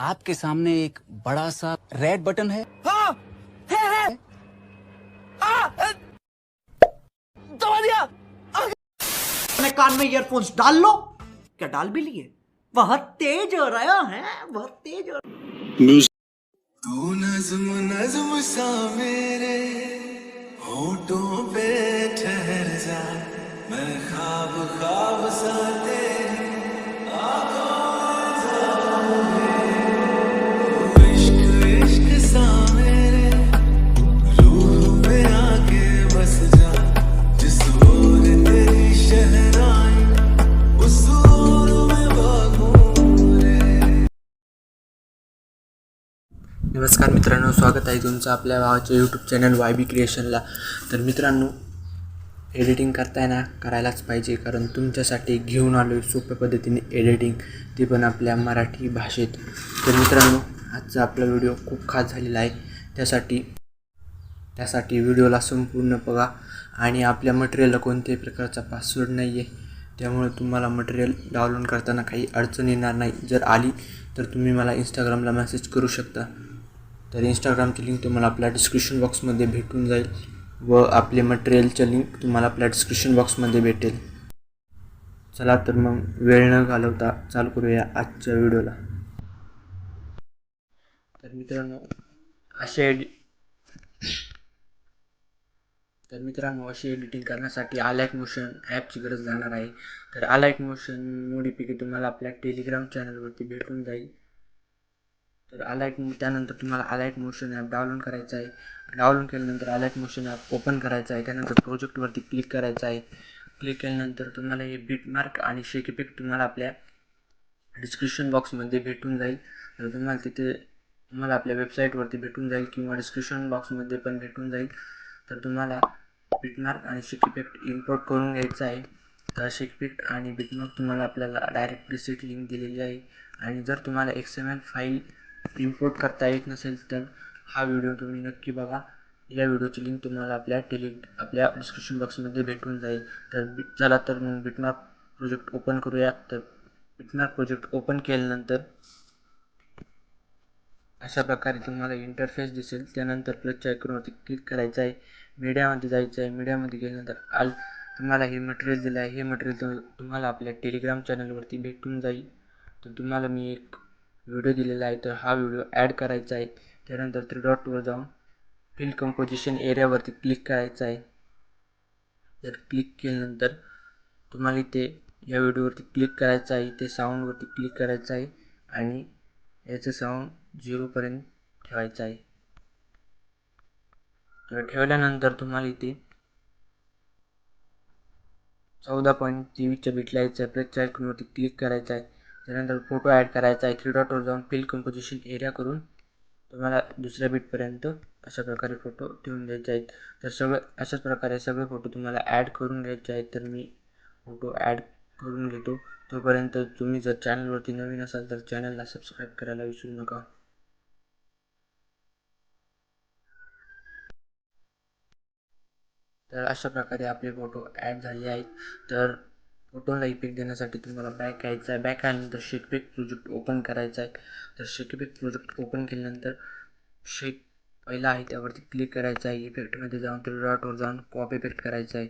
आपके सामने एक बड़ा सा रेड बटन है। हाँ है है। आ, दबा दिया। अपने कान में ईयरफोन्स डाल लो। क्या डाल भी लिए? बहुत तेज हो रहा है बहुत तेज। हो तू नज्म नज्म सा मेरे। नमस्कार मित्रांनो स्वागत आहे तुमचं आपल्या भावाच्या यूट्यूब चॅनल वाय बी क्रिएशनला तर मित्रांनो एडिटिंग करताना करायलाच पाहिजे कारण तुमच्यासाठी घेऊन आलो आहे सोप्या पद्धतीने एडिटिंग ते पण आपल्या मराठी भाषेत. तर मित्रांनो आजचा आपला व्हिडिओ खूप खास झालेला आहे. त्यासाठी त्यासाठी व्हिडिओला संपूर्ण बघा. आणि आपल्या मटेरियलला कोणत्याही प्रकारचा पासवर्ड नाही आहे त्यामुळे तुम्हाला मटेरियल डाउनलोड करताना काही अडचण येणार नाही. जर आली तर तुम्ही मला इंस्टाग्रामला मेसेज करू शकता. तर इंस्टाग्रामची लिंक तुम्हाला आपल्या डिस्क्रिप्शन बॉक्समध्ये भेटून जाईल व आपले मटेरियलचं लिंक तुम्हाला आपल्या डिस्क्रिप्शन बॉक्समध्ये भेटेल. चला तर मग वेळ न घालवता चालू करूया आजच्या व्हिडिओला. तर मित्रांनो असे एडि तर मित्रांनो अशी एडिटिंग करण्यासाठी आलायक मोशन ॲपची गरज लागणार आहे. तर आलायक मोशन मोडीपैकी तुम्हाला आपल्या टेलिग्राम चॅनलवरती भेटून जाईल. तर आलायक त्यानंतर तुम्हाला आलायक मोशन ॲप डाउनलोड करायचं आहे. डाउनलोड केल्यानंतर आलायक मोशन ॲप ओपन करायचं आहे. त्यानंतर प्रोजेक्टवरती क्लिक करायचं आहे. क्लिक केल्यानंतर तुम्हाला हे बीटमार्क आणि शेक इफेक्ट तुम्हाला आपल्या डिस्क्रिप्शन बॉक्समध्ये भेटून जाईल. तर तुम्हाला तिथे तुम्हाला आपल्या वेबसाईटवरती भेटून जाईल किंवा डिस्क्रिप्शन बॉक्समध्ये पण भेटून जाईल. तर तुम्हाला बिटमार्क आणि शेक इफेक्ट इम्पोर्ट करून घ्यायचं आहे. तर शेक इफेक्ट आणि बिटमार्क तुम्हाला आपल्याला डायरेक्ट रिसिट लिंक दिलेली आहे. आणि जर तुम्हाला X M L file import करता येत नसेल तर हा व्हिडिओ तुम्ही नक्की बघा. या व्हिडिओची लिंक तुम्हाला आपल्या टेलि आपल्या डिस्क्रिप्शन बॉक्समध्ये भेटून जाईल. तर चला तर मग बिटमार्क प्रोजेक्ट ओपन करूया. तर बिटमार्क प्रोजेक्ट ओपन केल्यानंतर अशा प्रकारे तुम्हाला इंटरफेस दिसेल. त्यानंतर प्लसच्या आयकॉनवरती क्लिक करायचं आहे. मीडियामध्ये जायचं आहे. मीडियामध्ये गेल्यानंतर आल तुम्हाला हे मटेरियल दिलं आहे. हे मटेरियल तुम्हाला आपल्या टेलिग्राम चॅनलवरती भेटून जाईल. तर तुम्हाला मी एक व्हिडिओ दिलेला आहे तर हा व्हिडिओ ॲड करायचा आहे. त्यानंतर थ्री डॉटवर जाऊन फिल कंपोजिशन एरियावरती क्लिक करायचं आहे. जर क्लिक केल्यानंतर तुम्हाला इथे या व्हिडिओवरती क्लिक करायचं आहे इथे साऊंडवरती क्लिक करायचं आहे आणि याचं साऊंड झिरोपर्यंत ठेवायचं आहे. तर ठेवल्यानंतर तुम्हाला इथे चौदा पॉईंट तेवीसच्या बिटला यायचं आहे प्रेक्षा आयकॉनवरती क्लिक करायचं आहे. त्यानंतर फोटो ॲड करायचा आहे. थ्री डॉटवर जाऊन फिल कंपोजिशन एरिया करून तुम्हाला दुसऱ्या बीटपर्यंत अशा प्रकारे फोटो ठेवून द्यायचे आहेत. तर सगळं अशाच प्रकारे सगळे फोटो तुम्हाला ॲड करून घ्यायचे आहेत. तर मी फोटो ॲड करून घेतो. तोपर्यंत तुम्ही जर चॅनलवरती नवीन असाल तर चॅनलला सबस्क्राईब करायला विसरू नका. तर अशा प्रकारे आपले फोटो ॲड झाले आहेत. तर फोटोला इफेक्ट देण्यासाठी तुम्हाला बॅक यायचं आहे. बॅक आल्यानंतर शेकपेक प्रोजेक्ट ओपन करायचा आहे. तर शेकपेक प्रोजेक्ट ओपन केल्यानंतर शेक पहिला आहे त्यावरती क्लिक करायचं आहे. इफेक्टमध्ये जाऊन तर डॉटवर जाऊन कॉपी इफेक्ट करायचं आहे.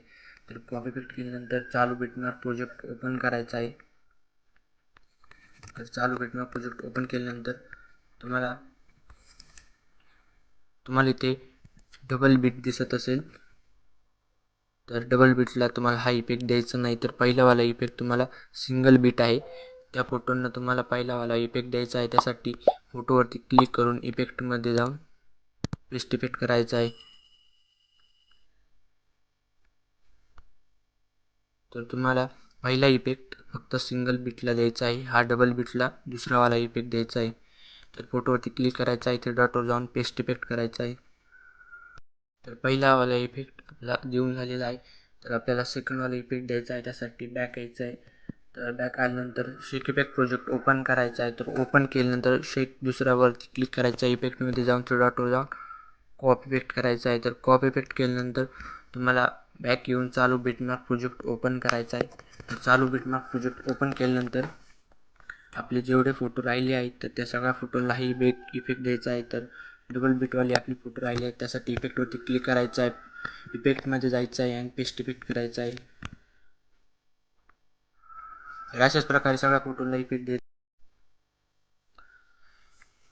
तर कॉपी इफेक्ट केल्यानंतर चालू भेटणार प्रोजेक्ट ओपन करायचा आहे. तर चालू भेटणार प्रोजेक्ट ओपन केल्यानंतर तुम्हाला तुम्हाला इथे डबल बीट दिसत असेल. तर डबल बीटला तुम्हाला हा इफेक्ट द्यायचा नाही तर पहिलावाला इफेक्ट तुम्हाला सिंगल बीट आहे. त्या फोटोंना तुम्हाला पहिलावाला इफेक्ट द्यायचा आहे. त्यासाठी फोटोवरती क्लिक करून इफेक्टमध्ये जाऊन पेस्ट इफेक्ट करायचा आहे. तर तुम्हाला पहिला इफेक्ट फक्त सिंगल बीटला द्यायचा आहे. हा डबल बीटला दुसरावाला इफेक्ट द्यायचा आहे. तर फोटोवरती क्लिक करायचा आहे. ते डॉटवर जाऊन पेस्ट इफेक्ट करायचा आहे. तर पहिलावाला इफेक्ट आपला देऊन झालेला आहे. तर आपल्याला सेकंडवाला इफेक्ट द्यायचा आहे त्यासाठी बॅक यायचं आहे. तर बॅक आल्यानंतर शेक इफेक्ट प्रोजेक्ट ओपन करायचा आहे. तर ओपन केल्यानंतर शेक दुसऱ्यावरती क्लिक करायचं आहे. इफेक्टमध्ये जाऊन थ्री डॉटवर जाऊन कॉप इफेक्ट करायचा आहे. तर कॉप इफेक्ट केल्यानंतर तुम्हाला बॅक येऊन चालू बिटमार्क प्रोजेक्ट ओपन करायचा आहे. तर चालू बिटमार्क प्रोजेक्ट ओपन केल्यानंतर आपले जेवढे फोटो राहिले आहेत तर त्या सगळ्या फोटोलाही बेक इफेक्ट इफेक्ट द्यायचा आहे. तर डबल बीटवाली आपली फोटो राहिली आहेत त्यासाठी इफेक्टवरती क्लिक करायचं आहे. इफेक्टमध्ये जायचं आहे आणि पेस्ट इफेक्ट करायचं आहे. अशाच प्रकारे सगळ्या फोटोला इफेक्ट द्यायचा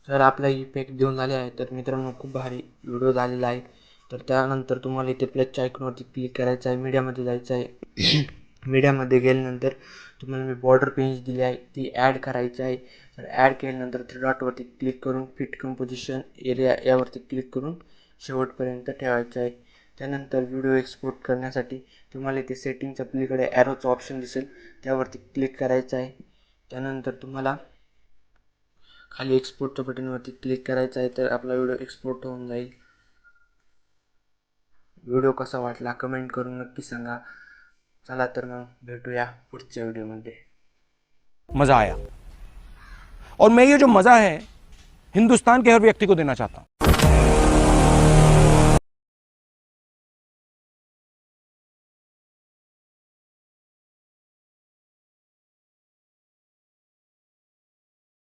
तर आपला इफेक्ट देऊन झाले आहे. तर मित्रांनो खूप भारी व्हिडिओ झालेला आहे. तर त्यानंतर तुम्हाला इथे प्लसच्या आयकॉनवरती क्लिक करायचं आहे. मीडियामध्ये जायचं आहे. मीडियामध्ये गेल्यानंतर तुम्हाला मी बॉर्डर पेज दिली आहे. ती ॲड करायची आहे. तर ॲड केल्यानंतर थ्री डॉटवरती क्लिक करून फिट कंपोजिशन एरिया यावरती क्लिक करून शेवटपर्यंत ठेवायचं आहे. त्यानंतर व्हिडिओ एक्सपोर्ट करण्यासाठी तुम्हाला इथे सेटिंगच्या पलीकडे ॲरोचं ऑप्शन दिसेल. त्यावरती क्लिक करायचं आहे. त्यानंतर तुम्हाला खाली एक्सपोर्टच्या बटनवरती क्लिक करायचं आहे तर आपला व्हिडिओ एक्सपोर्ट होऊन जाईल. व्हिडिओ कसा वाटला कमेंट करून नक्की सांगा. चला तर मग भेटूया पुढच्या व्हिडिओमध्ये मजा आया. और मैं ये जो मजा है हिंदुस्तान के हर व्यक्ति को देना चाहता हूं।